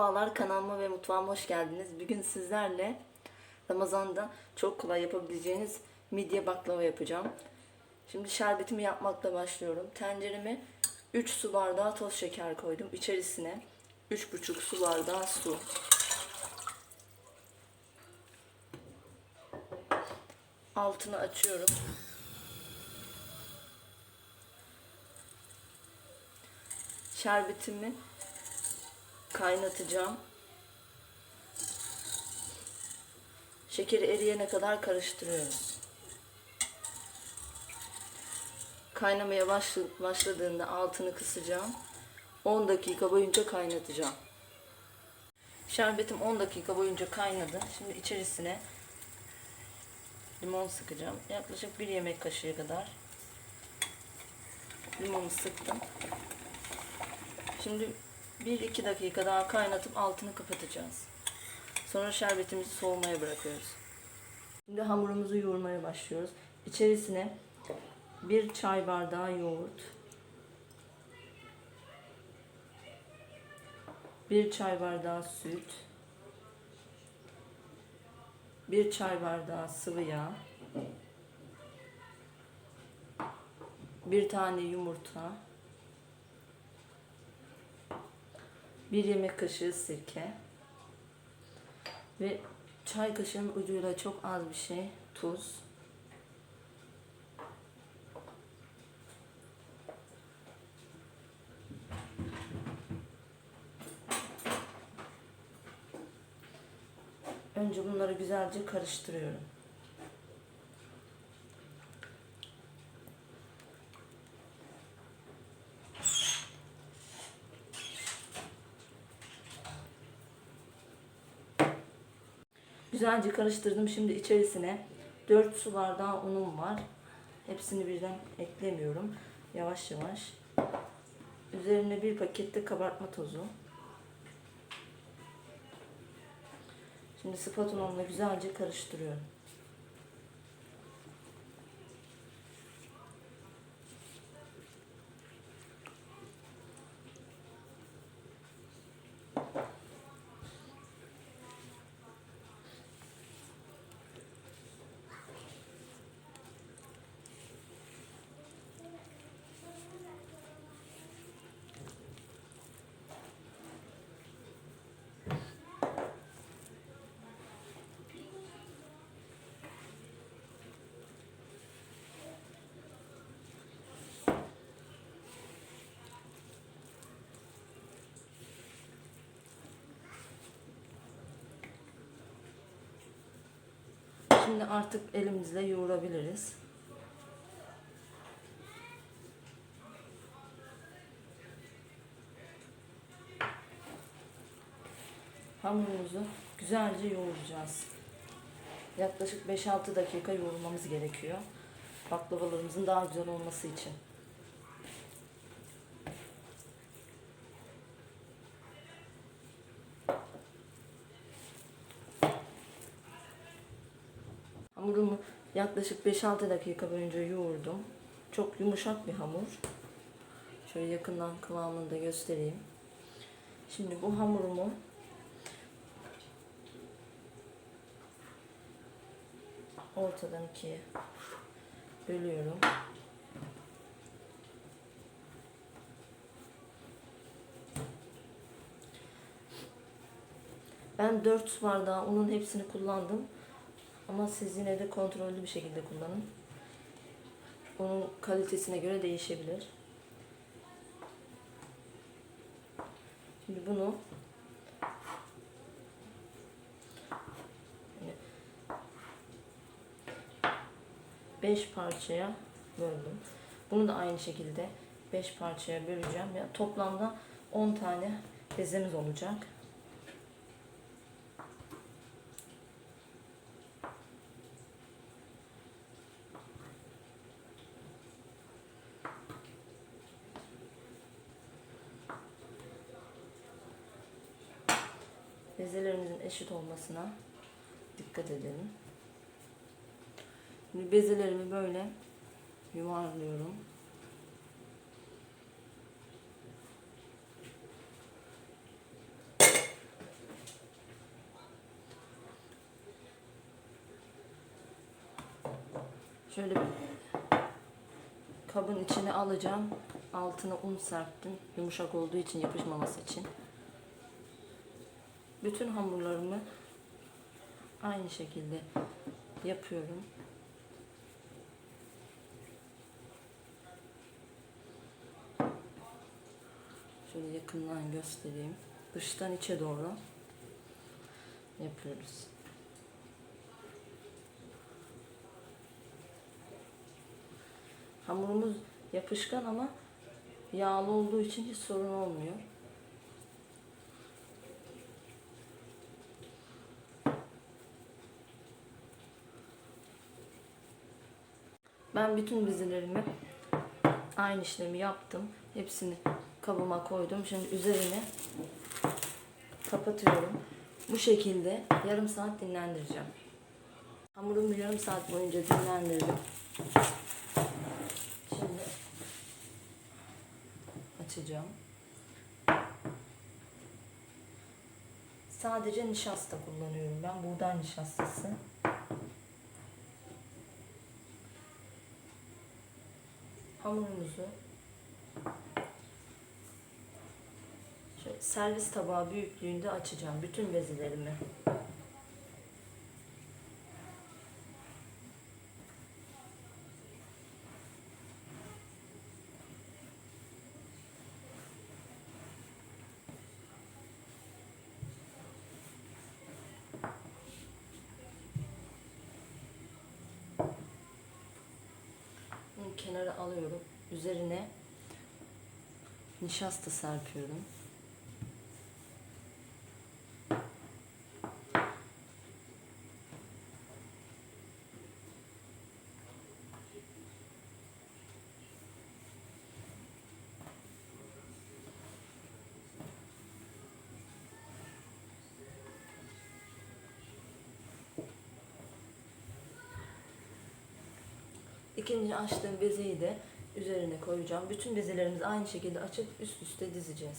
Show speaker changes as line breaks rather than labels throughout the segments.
Merhabalar kanalıma ve mutfağıma hoş geldiniz. Bugün sizlerle Ramazan'da çok kolay yapabileceğiniz midye baklava yapacağım. Şimdi şerbetimi yapmakla başlıyorum. Tencereme 3 su bardağı toz şeker koydum. İçerisine 3,5 su bardağı su. Altını açıyorum. Şerbetimi kaynatacağım. Şekeri eriyene kadar karıştırıyorum. Kaynamaya başladığında altını kısacağım. 10 dakika boyunca kaynatacağım. Şerbetim 10 dakika boyunca kaynadı. Şimdi içerisine limon sıkacağım. Yaklaşık 1 yemek kaşığı kadar limonu sıktım. Şimdi 1-2 dakika daha kaynatıp altını kapatacağız. Sonra şerbetimizi soğumaya bırakıyoruz. Şimdi hamurumuzu yoğurmaya başlıyoruz. İçerisine 1 çay bardağı yoğurt, 1 çay bardağı süt, 1 çay bardağı sıvı yağ, 1 tane yumurta, 1 yemek kaşığı sirke ve çay kaşığının ucuyla çok az bir şey tuz. Önce bunları güzelce karıştırıyorum. Güzelce karıştırdım. Şimdi içerisine 4 su bardağı unum var. Hepsini birden eklemiyorum. Yavaş yavaş. Üzerine bir pakette kabartma tozu. Şimdi spatulamla güzelce karıştırıyorum. Şimdi artık elimizle yoğurabiliriz. Hamurumuzu güzelce yoğuracağız. Yaklaşık 5-6 dakika yoğurmamız gerekiyor. Baklavalarımızın daha güzel olması için. Hamurumu yaklaşık 5-6 dakika boyunca yoğurdum. Çok yumuşak bir hamur. Şöyle yakından kıvamını da göstereyim. Şimdi bu hamurumu ortadan ikiye bölüyorum. Ben 4 su bardağı unun hepsini kullandım. Ama siz yine de kontrollü bir şekilde kullanın. Onun kalitesine göre değişebilir. Şimdi bunu 5 parçaya böldüm. Bunu da aynı şekilde 5 parçaya böleceğim. Ya toplamda 10 tane bezemiz olacak. bezelerimizin eşit olmasına dikkat edelim. Şimdi bezelerimi böyle yuvarlıyorum. Şöyle bir kabın içine alacağım. Altına un serptim. Yumuşak olduğu için yapışmaması için. Bütün hamurlarımı aynı şekilde yapıyorum. Şöyle yakından göstereyim. Dıştan içe doğru yapıyoruz. Hamurumuz yapışkan ama yağlı olduğu için hiç sorun olmuyor. Ben bütün bezelerimi aynı işlemi yaptım. Hepsini kabıma koydum. Şimdi üzerine kapatıyorum. Bu şekilde yarım saat dinlendireceğim. Hamurumu yarım saat boyunca dinlendirdim. Şimdi açacağım. Sadece nişasta kullanıyorum ben. Buğday nişastası. Hamurumuzu şöyle servis tabağı büyüklüğünde açacağım. Bütün bezelerimi. Bunu kenara alıyorum. Üzerine nişasta serpiyorum. İkinci açtığım bezeyi de üzerine koyacağım. Bütün bezelerimizi aynı şekilde açıp üst üste dizeceğiz.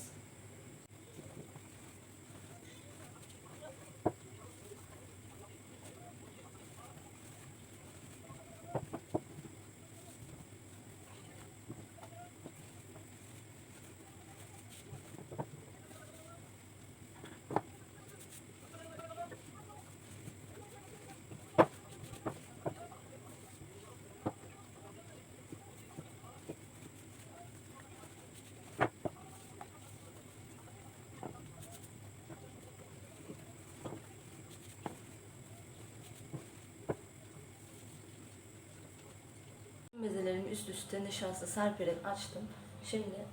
Bezelerimi üst üste nişasta serperek açtım. Şimdi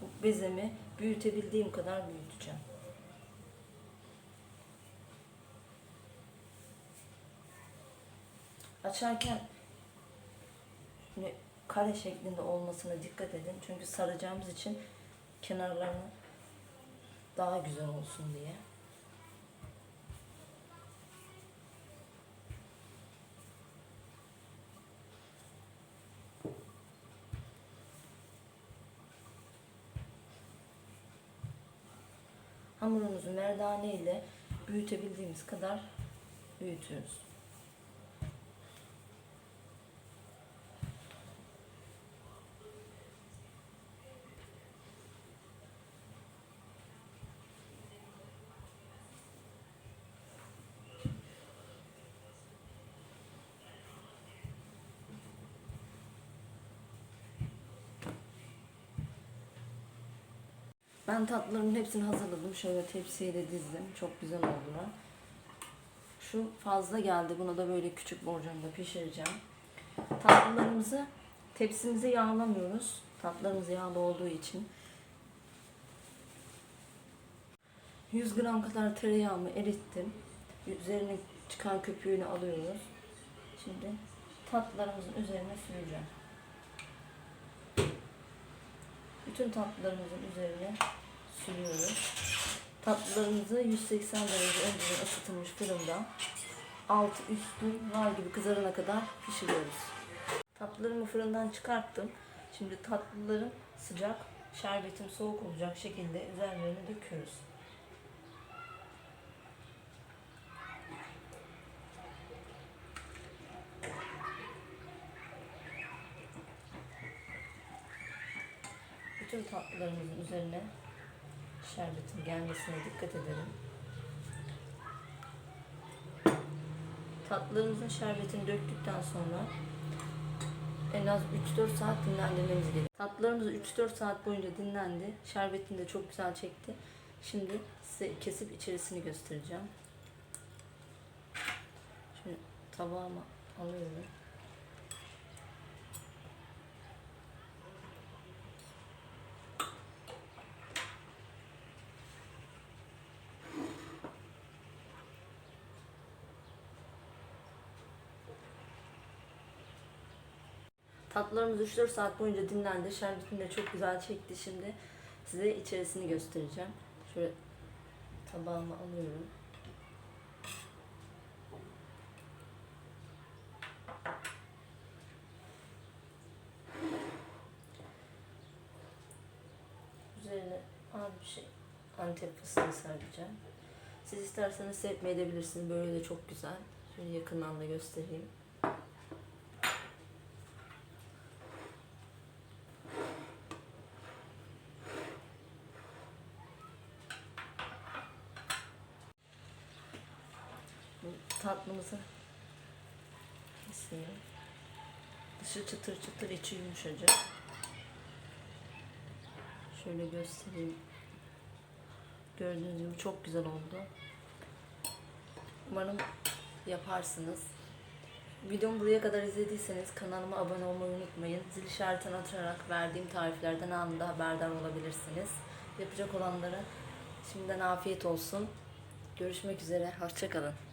bu bezemi büyütebildiğim kadar büyüteceğim. Açarken kare şeklinde olmasına dikkat edin. Çünkü saracağımız için kenarlarını daha güzel olsun diye. Hamurumuzu merdane ile büyütebildiğimiz kadar büyütüyoruz. Ben tatlılarımın hepsini hazırladım. Şöyle tepsiye de dizdim. Çok güzel oldular. Şu fazla geldi. Bunu da böyle küçük borcamda pişireceğim. Tatlılarımızı tepsimize yağlamıyoruz. Tatlılarımız yağlı olduğu için. 100 gram kadar tereyağımı erittim. Üzerine çıkan köpüğünü alıyoruz. Şimdi tatlılarımızın üzerine süreceğim. Bütün tatlılarımızın üzerine sürüyoruz. Tatlılarımızı 180 derece önceden ısıtılmış fırında altı üstü nar gibi kızarana kadar pişiriyoruz. Tatlılarımı fırından çıkarttım. Şimdi tatlılarım sıcak, şerbetim soğuk olacak şekilde üzerlerine döküyoruz. Bütün tatlılarımızın üzerine şerbetin gelmesine dikkat edelim. Tatlılarımızın şerbetini döktükten sonra en az 3-4 saat dinlendirmemiz gerekiyor. Tatlılarımız 3-4 saat boyunca dinlendi. Şerbetini de çok güzel çekti. Şimdi size kesip içerisini göstereceğim. Şimdi tabağıma alıyorum. Tatlılarımız 3-4 saat boyunca dinlendi. Şerbetini de çok güzel çekti. Şimdi size içerisini göstereceğim. Şöyle tabağıma alıyorum. Üzerine az bir şey antep fıstığı serpeceğim. Siz isterseniz serpmeyebilirsiniz. Böyle de çok güzel. Şöyle yakından da göstereyim. Bu tatlımızı keseyim. Dışı çıtır çıtır, içi yumuşacık. Şöyle göstereyim. Gördüğünüz gibi çok güzel oldu. Umarım yaparsınız. Videomu buraya kadar izlediyseniz kanalıma abone olmayı unutmayın. Zil işaretini açarak verdiğim tariflerden anında haberdar olabilirsiniz. Yapacak olanlara şimdiden afiyet olsun. Görüşmek üzere. Hoşçakalın.